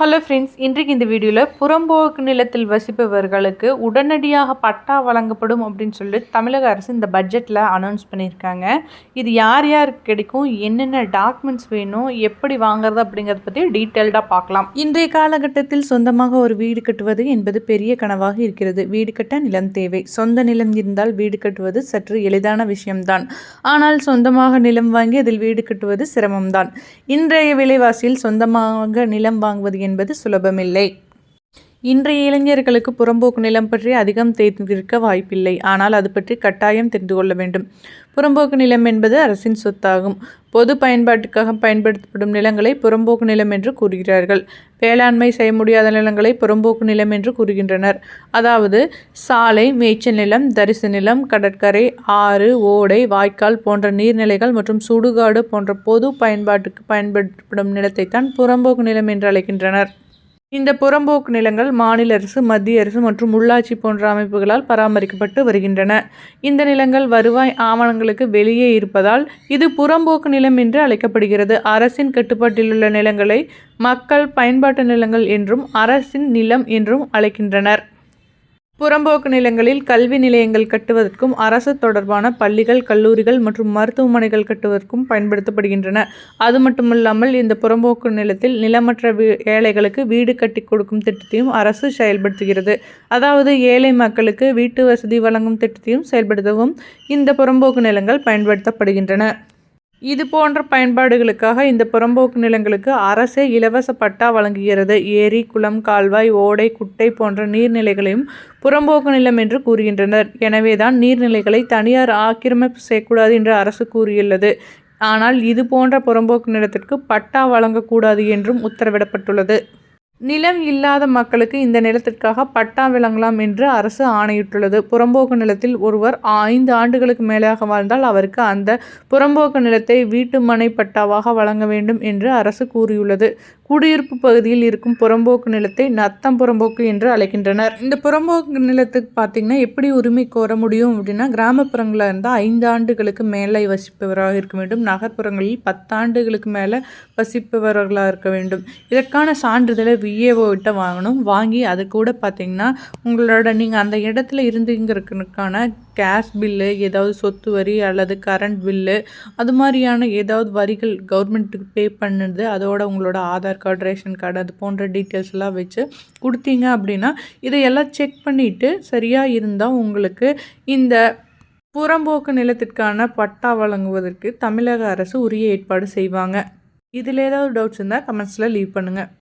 Hello friends இன்றைக்கு இந்த வீடியோவில் புறம்போக்கு நிலத்தில் வசிப்பவர்களுக்கு உடனடியாக பட்டா வழங்கப்படும் அப்படின்னு சொல்லிட்டு தமிழக அரசு இந்த பட்ஜெட்டில் அனௌன்ஸ் பண்ணியிருக்காங்க. இது யார் யாருக்கு கிடைக்கும்? என்னென்ன டாக்குமெண்ட்ஸ் வேணும்? எப்படி வாங்குறது அப்படிங்கிறத பற்றி டீட்டெயில்டாக பார்க்கலாம். இன்றைய காலகட்டத்தில் சொந்தமாக ஒரு வீடு கட்டுவது என்பது பெரிய கனவாக இருக்கிறது. வீடு கட்ட நிலம் தேவை. சொந்த நிலம் இருந்தால் வீடு கட்டுவது சற்று எளிதான விஷயம்தான். ஆனால் சொந்தமாக நிலம் வாங்கி அதில் வீடு கட்டுவது சிரமம்தான். இன்றைய விலைவாசியில் சொந்தமாக நிலம் வாங்குவது என்பது சுலபமில்லை. இன்றைய இளைஞர்களுக்கு புறம்போக்கு நிலம் பற்றி அதிகம் தெரிந்திருக்க வாய்ப்பில்லை. ஆனால் அது பற்றி கட்டாயம் தெரிந்து கொள்ள வேண்டும். புறம்போக்கு நிலம் என்பது அரசின் சொத்தாகும். பொது பயன்பாட்டுக்காக பயன்படுத்தப்படும் நிலங்களை புறம்போக்கு நிலம் என்று கூறுகிறார்கள். வேளாண்மை செய்ய முடியாத நிலங்களை புறம்போக்கு நிலம் என்று கூறுகின்றனர். அதாவது சாலை மேய்ச்சல் நிலம் தரிசு நிலம் கடற்கரை ஆறு ஓடை வாய்க்கால் போன்ற நீர்நிலைகள் மற்றும் சுடுகாடு போன்ற பொது பயன்பாட்டுக்கு பயன்படுத்தப்படும் நிலத்தைத்தான் புறம்போக்கு நிலம் என்று அழைக்கின்றனர். இந்த புறம்போக்கு நிலங்கள் மாநில அரசு மத்திய அரசு மற்றும் உள்ளாட்சி போன்ற அமைப்புகளால் பராமரிக்கப்பட்டு வருகின்றன. இந்த நிலங்கள் வருவாய் ஆவணங்களுக்கு வெளியே இருப்பதால் இது புறம்போக்கு நிலம் என்று அழைக்கப்படுகிறது. அரசின் கட்டுப்பாட்டிலுள்ள நிலங்களை மக்கள் பயன்பாட்டு நிலங்கள் என்றும் அரசின் நிலம் என்றும் அழைக்கின்றனர். புறம்போக்கு நிலங்களில் கல்வி நிலையங்கள் கட்டுவதற்கும் அரசு தொடர்பான பள்ளிகள் கல்லூரிகள் மற்றும் மருத்துவமனைகள் கட்டுவதற்கும் பயன்படுத்தப்படுகின்றன. அது மட்டுமல்லாமல் இந்த புறம்போக்கு நிலத்தில் நிலமற்ற ஏழைகளுக்கு வீடு கட்டி கொடுக்கும் திட்டத்தையும் அரசு செயல்படுத்துகிறது. அதாவது ஏழை மக்களுக்கு வீட்டு வசதி வழங்கும் திட்டத்தையும் செயல்படுத்தவும் இந்த புறம்போக்கு நிலங்கள் பயன்படுத்தப்படுகின்றன. இது போன்ற பயன்பாடுகளுக்காக இந்த புறம்போக்கு நிலங்களுக்கு அரசே இலவச பட்டா வழங்குகிறது. ஏரி குளம் கால்வாய் ஓடை குட்டை போன்ற நீர்நிலைகளையும் புறம்போக்கு நிலம் என்று கூறுகின்றனர். எனவேதான் நீர்நிலைகளை தனியார் ஆக்கிரமிப்பு செய்யக்கூடாது என்று அரசு கூறியுள்ளது. ஆனால் இது போன்ற புறம்போக்கு நிலத்திற்கு பட்டா வழங்கக்கூடாது என்றும் உத்தரவிடப்பட்டுள்ளது. நிலம் இல்லாத மக்களுக்கு இந்த நிலத்திற்காக பட்டா வழங்கலாம் என்று அரசு ஆணையிட்டுள்ளது. புறம்போக்கு நிலத்தில் ஒருவர் ஐந்து ஆண்டுகளுக்கு மேலாக வாழ்ந்தால் அவருக்கு அந்த புறம்போக்கு நிலத்தை வீட்டு மனை பட்டாவாக வழங்க வேண்டும் என்று அரசு கூறியுள்ளது. குடியிருப்பு பகுதியில் இருக்கும் புறம்போக்கு நிலத்தை நத்தம் புறம்போக்கு என்று அழைக்கின்றனர். இந்த புறம்போக்கு நிலத்துக்கு பார்த்திங்கன்னா எப்படி உரிமை கோர முடியும் அப்படின்னா கிராமப்புறங்களில் இருந்தால் ஐந்து ஆண்டுகளுக்கு மேலே வசிப்பவராக இருக்க வேண்டும். நகர்ப்புறங்களில் பத்தாண்டுகளுக்கு மேலே வசிப்பவர்களாக இருக்க வேண்டும். இதற்கான சான்றிதழை விஏஓ வாங்கணும். வாங்கி அது கூட பார்த்திங்கன்னா உங்களோட நீங்கள் அந்த இடத்துல இருந்துங்கிறதுக்கான கேஸ் பில்லு ஏதாவது சொத்து வரி அல்லது கரண்ட் பில்லு அது மாதிரியான ஏதாவது வரிகள் கவர்மெண்ட்டுக்கு பே பண்ணுது. அதோட உங்களோட ஆதார் கார்டு ரேஷன் கார்டு அது போன்ற டீட்டெயில்ஸ் எல்லாம் வச்சு கொடுத்தீங்க அப்படின்னா இதையெல்லாம் செக் பண்ணிவிட்டு சரியாக இருந்தால் உங்களுக்கு இந்த புறம்போக்கு நிலத்திற்கான பட்டா வழங்குவதற்கு தமிழக அரசு உரிய ஏற்பாடு செய்வாங்க. இதில் ஏதாவது டவுட்ஸ் இருந்தால் கமெண்ட்ஸில் லீவ் பண்ணுங்கள்